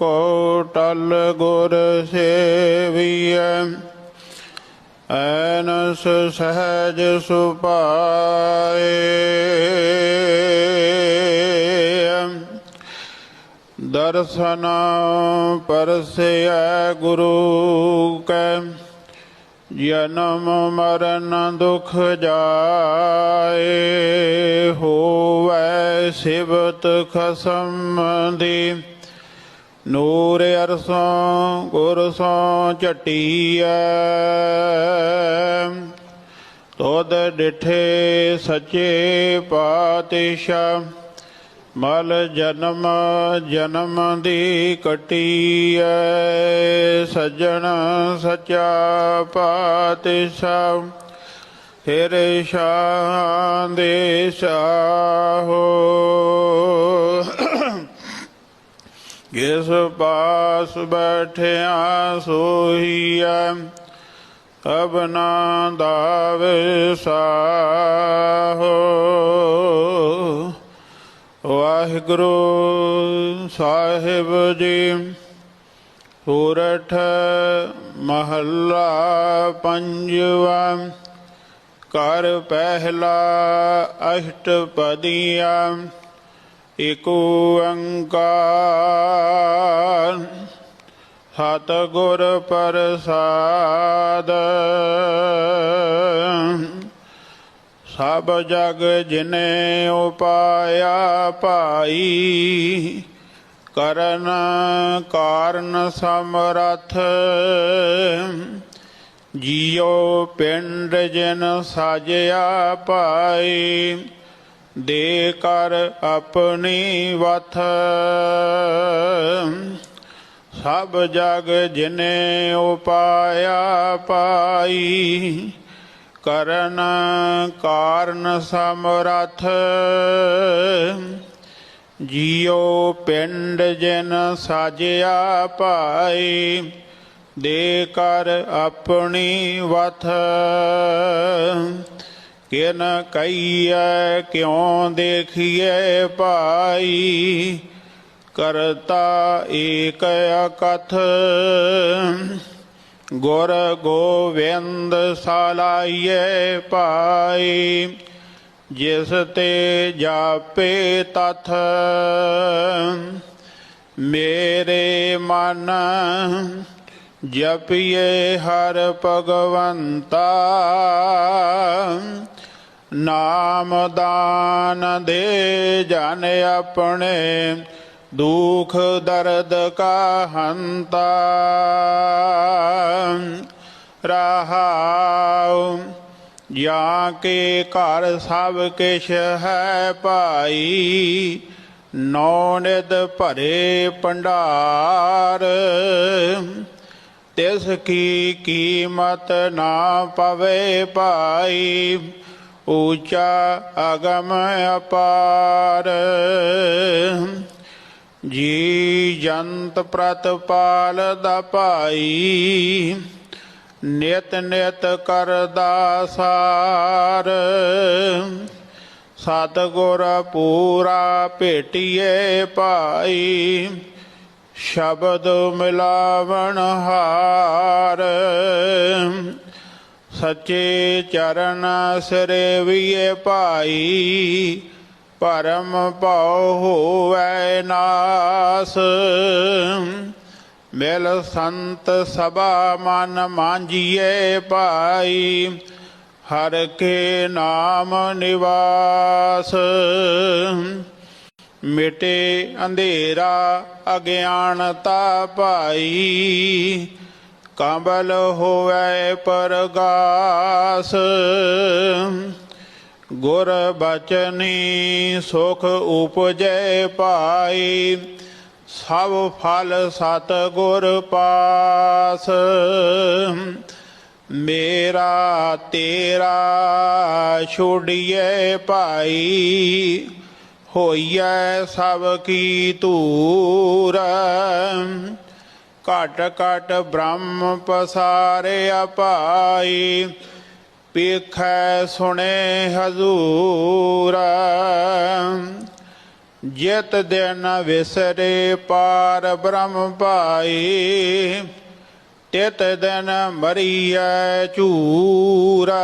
ਕੋ ਟਲ ਗੁਰ ਸੇਵੀਐ। ਐਨਸ ਸਹਿਜ ਸੁਪਾਏ ਦਰਸ਼ਨ ਪਰਸੈ ਗੁਰੂ ਕੈ। ਜਨਮ ਮਰਨ ਦੁਖ ਜਾਏ। ਹੋਵੈ ਸਿਵਤ ਖਸਮ ਦੀ। ਨੂਰ ਅਰਸੋਂ ਗੁਰ ਸੋਂ ਝਟੀਐ। ਤੋਦ ਡਿਠੇ ਸੱਚੇ ਪਾਤਸ਼ਾਹ ਮਲ ਜਨਮ ਜਨਮ ਦੀ ਕਟੀਐ। ਸਜਣ ਸਚਾ ਪਾਤਸ਼ਾਹ ਫਿਰ ਸ਼ਾਨ ਦੇ ਸਾਹੋ ਜਿਸ ਪਾਸ ਬੈਠਿਆ ਸੋਹੀਐ ਅਬਨਾ ਦਾ ਸਾਹੋ। ਵਾਹਿਗੁਰੂ ਸਾਹਿਬ ਜੀ, ਸੂਰਠ ਮਹੱਲਾ ਪੰਜਵਾ ਕਰ ਪਹਿਲਾ ਅਸ਼ਟਪਦੀਆ। ਇਕ ਓੰਕਾਰ ਸਤਿਗੁਰ ਪ੍ਰਸਾਦ। ਸਭ ਜਗ ਜਿਨੇ ਉਪਾਇਆ ਭਾਈ, ਕਰਨ ਕਾਰਨ ਸਮਰਥ। ਜੀਉ ਪਿੰਡ ਜਿਨ ਸਾਜਿਆ ਪਾਈ ਦੇ ਕਰ ਆਪਣੀ ਵਥ। ਸਭ ਜਗ ਜਿਨੇ ਉਪਾਇਆ ਪਾਈ, ਕਰਨ ਕਾਰਨ ਸਮਰਥ। ਜੀਉ ਪਿੰਡ ਜਿਨ ਸਾਜਿਆ ਪਾਈ, ਦੇ ਕਰ ਆਪਣੀ ਵਥ। ਕਿਨ ਕਈਐ ਕਿਉ ਦੇਖੀਏ ਭਾਈ? ਕਰਤਾ ਏਕ ਅਕਥ, ਗੁਰ ਗੋਵਿੰਦ ਸਾਲਾਈਏ ਪਾਈ ਜਿਸ ਤੇ ਜਾਪੇ ਤਥ, ਮੇਰੇ ਮਨ ਜਪਿਏ ਹਰ ਭਗਵੰਤਾ। ਨਾਮ ਦਾਨ ਦੇ ਜਨ ਆਪਣੇ, ਦੁਖ ਦਰਦ ਕਾ ਹੰਤਾ ਰਹਾਉ, ਜਾਂ ਕੇ ਘਰ ਸਭ ਕਿਛ ਹੈ ਭਾਈ, ਨੌ ਨਿਦ ਭਰੇ ਭੰਡਾਰ। ਤਿਸ ਕੀ ਕੀਮਤ ਨਾ ਪਵੇ ਭਾਈ ਊਚਾ ਅਗਮ ਅਪਾਰ। ਜੀ ਜੰਤ ਪ੍ਰਤਪਾਲ ਦਾ ਭਾਈ, ਨਿਤ ਨਿਤ ਕਰਦਾ ਸਾਰ। ਸਤਿਗੁਰ ਪੂਰਾ ਭੇਟੀਏ ਭਾਈ, ਸ਼ਬਦ ਮਿਲਾਵਣ ਹਾਰ। ਸੱਚੇ ਚਰਨ ਸਰੇਵੀਏ ਭਾਈ, ਪਰਮ ਭਉ ਹੋਵੈ ਨਾਸ। ਮਿਲ ਸੰਤ ਸਭਾ ਮਨ ਮਾਂਝੀਏ ਭਾਈ, ਹਰ ਕੇ ਨਾਮ ਨਿਵਾਸ। ਮਿਟੇ ਅੰਧੇਰਾ ਅਗਿਆਨਤਾ ਭਾਈ ਕੰਬਲ ਹੋਵੇ ਪਰਗਾਸ। ਗੁਰ ਬਚਨੀ ਸੁਖ ਉਪਜੈ ਪਾਈ। ਸਭ ਫਲ ਸਤ ਗੁਰ ਪਾਸ। ਮੇਰਾ ਤੇਰਾ ਛੋੜੀਏ ਭਾਈ। ਹੋਈਐ ਸਭ ਕੀ ਧੂਰ। ਘਟ ਘਟ ਬ੍ਰਹਮ ਪਸਾਰਿਆ ਪਾਈ ਪੇਖੈ ਸੁਣੇ ਹਜ਼ੂਰ। ਜਿਤ ਦਿਨ ਵਿਸਰੇ ਪਾਰ ਬ੍ਰਹਮ ਪਾਈ ਤਿਤ ਦਿਨ ਮਰੀਐ ਝੂਰਾ।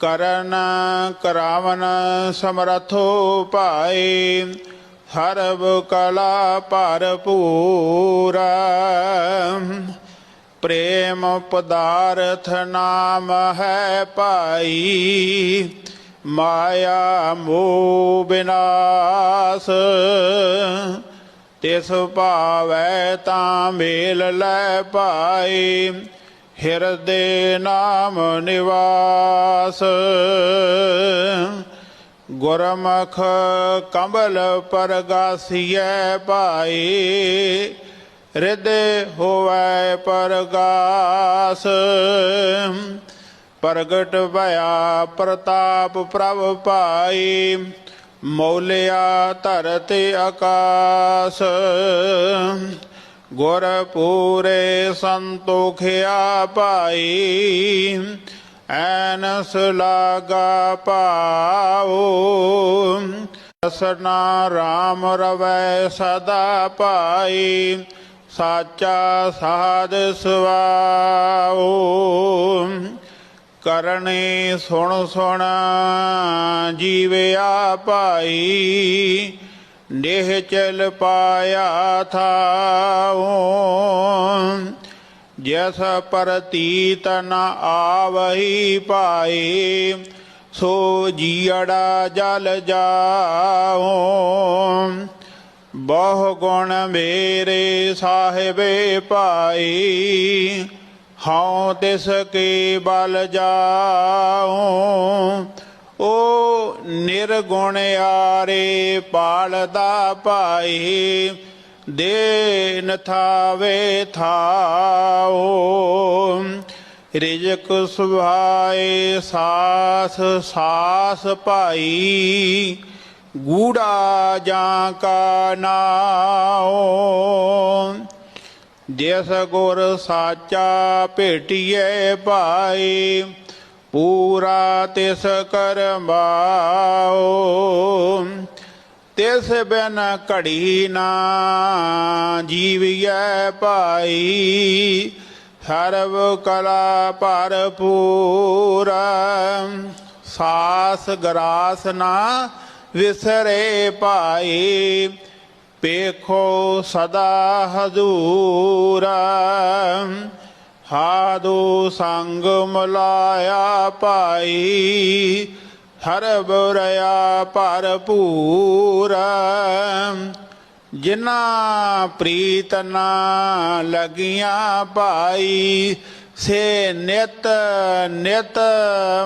ਕਰਨ ਕਰਾਵਨ ਸਮਰਥੋ ਪਾਏ ਹਰਬ ਕਲਾ ਭਰਪੂਰਾ ਪ੍ਰੇਮ ਪਦਾਰਥ ਨਾਮ ਹੈ ਪਾਈ ਮਾਇਆ ਮੋਹ ਬਿਨਾਸ਼। ਤਿਸ ਭਾਵੈ ਤਾਂ ਮੇਲ ਲੈ ਪਾਈ ਹਿਰਦੇ ਨਾਮ ਨਿਵਾਸ। ਗੁਰਮੁਖ ਕੰਬਲ ਪਰਗਾਸੀਐ ਭਾਈ ਹਿਰਦੇ ਹੋਵੈ ਪਰਗਾਸ। ਪ੍ਰਗਟ ਭਇਆ ਪ੍ਰਤਾਪ ਪ੍ਰਭ ਪਾਈ ਮੌਲਿਆ ਧਰਤ ਆਕਾਸ। ਗੁਰ ਪੂਰੇ ਸੰਤੋਖਿਆ ਭਾਈ ਐਨਸ ਲਾਗਾ ਪਾਓ ਰਸਨਾ ਰਾਮ ਰਵੈ ਸਦਾ ਪਾਈ ਸਾਚਾ ਸਾਧ ਸਵਾਓ ਕਰਨੇ ਸੁਣ ਸੁਣ ਜੀਵਿਆ ਭਾਈ ਨੇਹ ਚਲ ਪਾਇਆ ਥਾਉ। ਜਸ ਪ੍ਰਤੀਤ ਨ ਆਵਹੀ ਪਾਈ ਸੋ ਜੀੜਾ ਜਲ ਜਾਉ। ਬਹੁ ਗੁਣ ਮੇਰੇ ਸਾਹਿਬੇ ਪਾਈ ਹਉ ਤਿਸ ਕੇ ਬਲ ਜਾਉ। ਓ ਨਿਰਗੁਣ ਆਰੇ ਪਾਲਦਾ ਪਾਈ ਦੇ ਨਥਾਵੇ ਥਾਓ। ਰਿਜਕ ਸੁਭਾਏ ਸਾਸ ਸਾਸ ਭਾਈ। ਗੂੜਾ ਜਾਂ ਕਾ ਨਾਉ ਜਿਸ ਗੁਰ ਸਾਚਾ ਭੇਟੀਏ ਭਾਈ, ਪੂਰਾ ਤਿਸ ਕਰਮਾਓ ਤਿਸ ਬਿਨ ਘੜੀ ਨਾ ਜੀਵੀਐ ਭਾਈ। ਸਰਬ ਕਲਾ ਭਰਪੂਰਾ, ਸਾਸ ਗਰਾਸ ਨਾ ਵਿਸਰੇ ਭਾਈ। ਪੇਖੋ ਸਦਾ ਹਜ਼ੂਰ, ਹਾਦੂ ਸੰਗ ਮਲਾਇਆ ਭਾਈ। ਹਰ ਬੁਰਿਆ ਭਰਪੂਰਾ ਜਿਨਾ ਪ੍ਰੀਤ ਨਾ ਲਗੀਆਂ ਭਾਈ, ਸੇ ਨਿਤ ਨਿਤ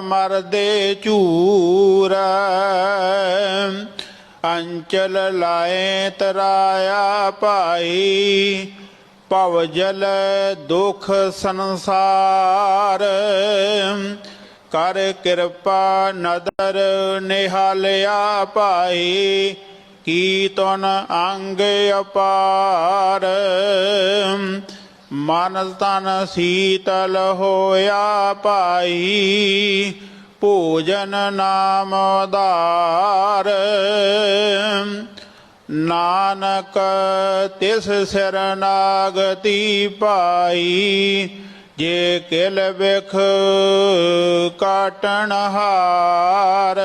ਮਰਦੇ ਝੂਰਾ। ਅੰਚਲ ਲਾਏ ਤਰਾਇਆ ਭਾਈ ਭਵ ਜਲ ਦੁਖ ਸੰਸਾਰ। ਕਰ ਕਿਰਪਾ ਨਦਰ ਨਿਹਾਲਿਆ ਭਾਈ, ਕੀਤਨ ਅੰਗ ਅਪਾਰ। ਮਨ ਤਨ ਸੀਤਲ ਹੋਇਆ ਭਾਈ ਭੋਜਨ ਨਾਮ ਆਧਾਰ ਨਾਨਕ ਤਿਸ ਸਰਨਾਗਤੀ ਪਾਈ ਜੇ ਕਿਲ ਵਿਖ ਕਾਟਣ ਹਾਰ,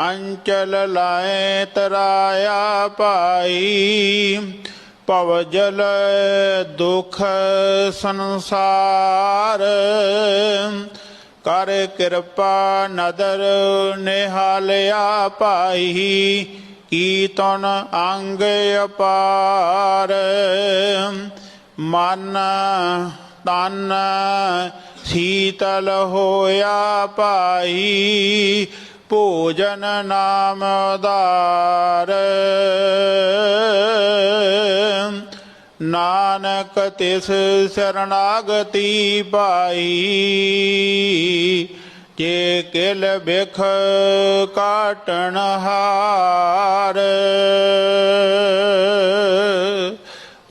ਅੰਚਲ ਲਾਏ ਤਰਾਇਆ ਪਾਈ ਭਵ ਜਲ ਦੁਖ ਸੰਸਾਰ। ਕਰ ਕਿਰਪਾ ਨਦਰ ਨਿਹਾਲਿਆ ਭਾਈ ਕੀਤਨ ਅੰਗ ਅਪਾਰ। ਮਨ ਤਨ ਸੀਤਲ ਹੋਇਆ ਭਾਈ, ਭੋਜਨ ਨਾਮ ਆਧਾਰ ਨਾਨਕ ਤਿਸ ਸਰਨਾਗਤੀ ਪਾਈ ਜੇ ਕਿਲ ਬਿਖ ਕਾਟਣ ਹਾਰ।